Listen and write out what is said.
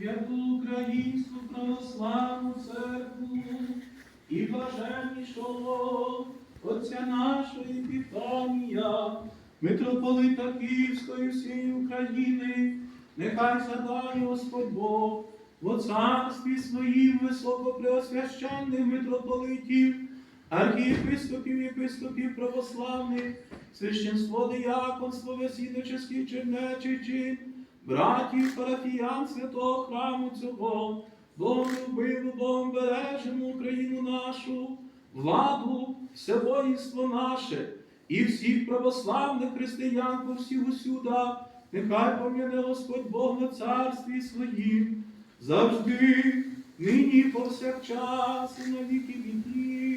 Святу Українську православну церкву і блаженнішого Отця нашого Епіфанія, митрополита Київської всієї України, нехай задає Господь Бог во царстві своїм високопреосвященних митрополитів, архієпископів, єпископів православних, священство, дияконство, весідоческий чернечий чин, братів парафіян святого храму цього, Богом любиву, Богом бережемо Україну нашу, владу, все воїнство наше і всіх православних християн по всіх усюда, нехай пом'яне Господь Бог на царстві своїм, завжди, нині повсякчас, і на віки віків.